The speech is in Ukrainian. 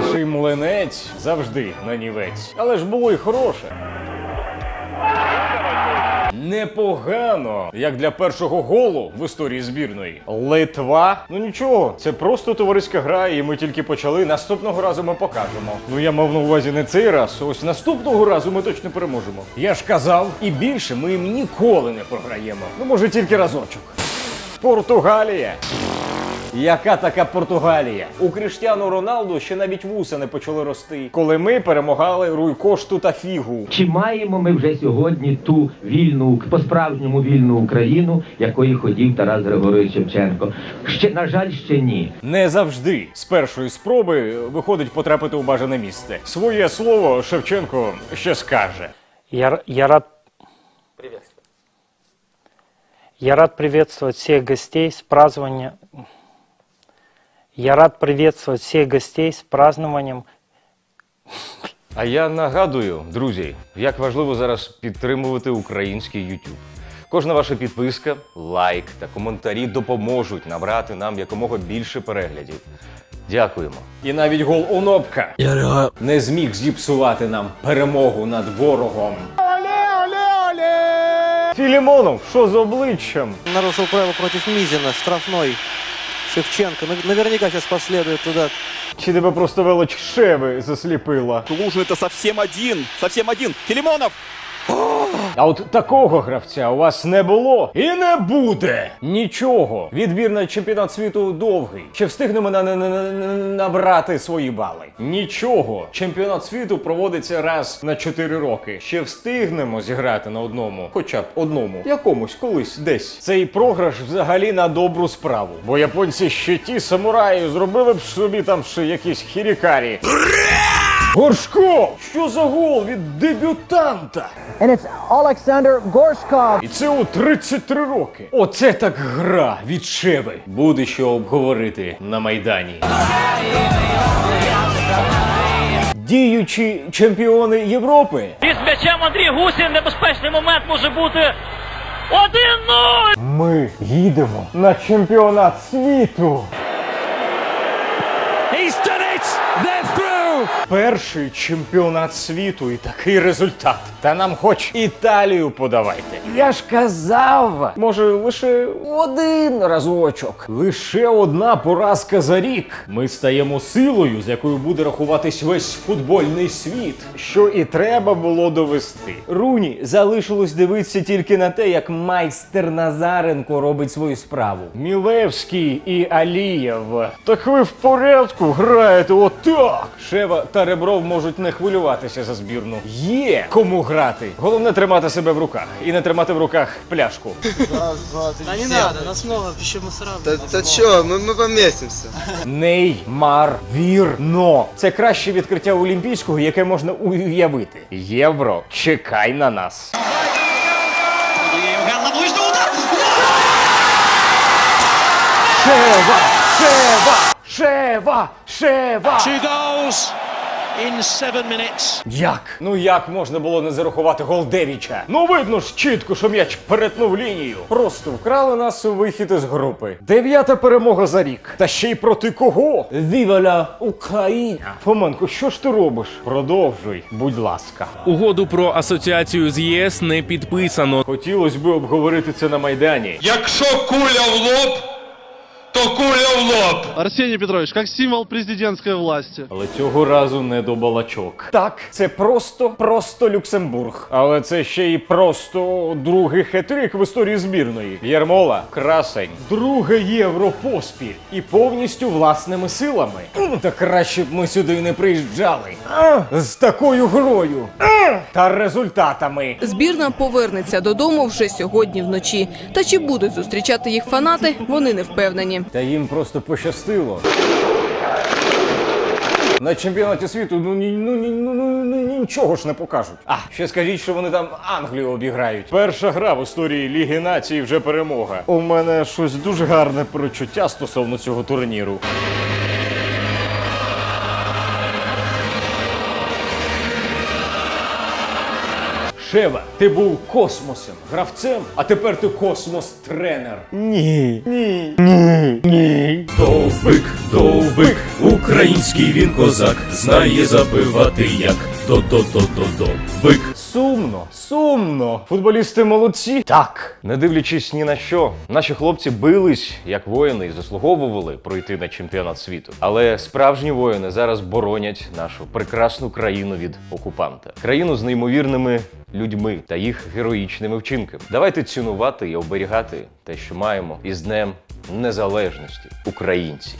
Перший млинець завжди нанівець. Але ж було й хороше. Непогано, як для першого голу в історії збірної. Литва? Ну нічого, це просто товариська гра, і ми тільки почали. Наступного разу ми покажемо. Ну я мав на увазі не цей раз. Ось наступного разу ми точно переможемо. Я ж казав, і більше ми їм ніколи не програємо. Ну може тільки разочок. Португалія. Яка така Португалія? У Кріштіану Роналду ще навіть вуса не почали рости, коли ми перемагали Руйкошту та Фігу. Чи маємо ми вже сьогодні ту вільну, по-справжньому вільну Україну, якої хотів Тарас Григорович Шевченко? Ще, на жаль, ще ні. Не завжди з першої спроби виходить потрапити у бажане місце. Своє слово Шевченко ще скаже. Я, я рад... Я рад приветствовать всех гостей с празднованием... Я рад приветствовать всех гостей с празднованием А я нагадую, друзі, як важливо зараз підтримувати український YouTube. Кожна ваша підписка, лайк та коментарі допоможуть набрати нам якомога більше переглядів. Дякуємо. І навіть гол Онопка не зміг зіпсувати нам перемогу над ворогом. Філімонов, що з обличчям? нарушил правила против Мизина, штрафной. Шевченко. Наверняка сейчас последует туда. Чи тебе просто велич шеви засліпила? Лужин это совсем один, совсем один. Филимонов! А от такого гравця у вас не було і не буде нічого. Відбір на чемпіонат світу довгий. Чи встигнемо на, на, на, на- на- набрати свої бали? Нічого. Чемпіонат світу проводиться раз на 4 роки. Ще встигнемо зіграти на одному, хоча б одному, якомусь колись десь. Цей програш взагалі на добру справу. Бо японці ще ті самураї зробили б собі там ще якісь хірікарі. Горшко! Що за гол від дебютанта? And it's Alexander Gorshkov. І це у 33 роки. Оце так гра від Шеви. Буде що обговорити на майдані. Діючі чемпіони Європи. Із м'ячем Андрій Гусін. Небезпечний момент може бути. 1-0! Ми їдемо на чемпіонат світу. Перший чемпіонат світу і такий результат. Та нам хоч Італію подавайте. Я ж казав, може лише один разочок. Лише одна поразка за рік. Ми стаємо силою, з якою буде рахуватись весь футбольний світ. Що і треба було довести. Руні залишилось дивитися тільки на те, як майстер Назаренко робить свою справу. Мілевський і Алієв. Так ви в порядку граєте отак. Шева та Ребров можуть не хвилюватися за збірну. Є кому грати. Головне тримати себе в руках і не тримати в руках пляшку. Да не надо, нас много, еще мусора. Да, да чё, мы, мы поместимся. Неймарвірно. Це краще відкриття Олімпійського, яке можна уявити. Євро, чекай на нас. Шева! Шева! Шева! Шева! Two goals in seven minutes. Як? Ну як можна було не зарахувати гол Девіча? Ну видно ж чітко, що м'яч перетнув лінію. Просто вкрали нас у вихід із групи. Дев'ята перемога за рік. Та ще й проти кого? Віваля Україна. Фоменко, що ж ти робиш? Продовжуй, будь ласка. Угоду про асоціацію з ЄС не підписано. Хотілося б обговорити це на майдані. Якщо куля в лоб, то куля в лоб. Арсений Петрович, как символ президентской власти. Але цього разу не до балачок. Так, це просто, просто Люксембург. Але це ще й просто другий хетрик в історії збірної. Єрмола, красень, друге євро поспіль і повністю власними силами. Та краще б ми сюди не приїжджали. А, з такою грою. А, та результатами. Збірна повернеться додому вже сьогодні вночі. Та чи будуть зустрічати їх фанати, вони не впевнені. Та їм просто пощастило. На чемпіонаті світу ну, ні, ну, ні, ну, ну, ну нічого ж не покажуть. А ще скажіть, що вони там Англію обіграють. Перша гра в історії Ліги Націй вже перемога. У мене щось дуже гарне перечуття стосовно цього турніру. Шева, ти був космосом, гравцем, а тепер ти космос-тренер. Ні. Ні. Ні. Ні. Довбик, довбик, Український він козак, знає забивати як до-до-до-до-до. Бик. Сумно, сумно. Футболісти молодці. Так, не дивлячись ні на що, наші хлопці бились як воїни і заслуговували пройти на чемпіонат світу. Але справжні воїни зараз боронять нашу прекрасну країну від окупанта, країну з неймовірними людьми та їх героїчними вчинками. Давайте цінувати і оберігати те, що маємо, із Днем Незалежності українці.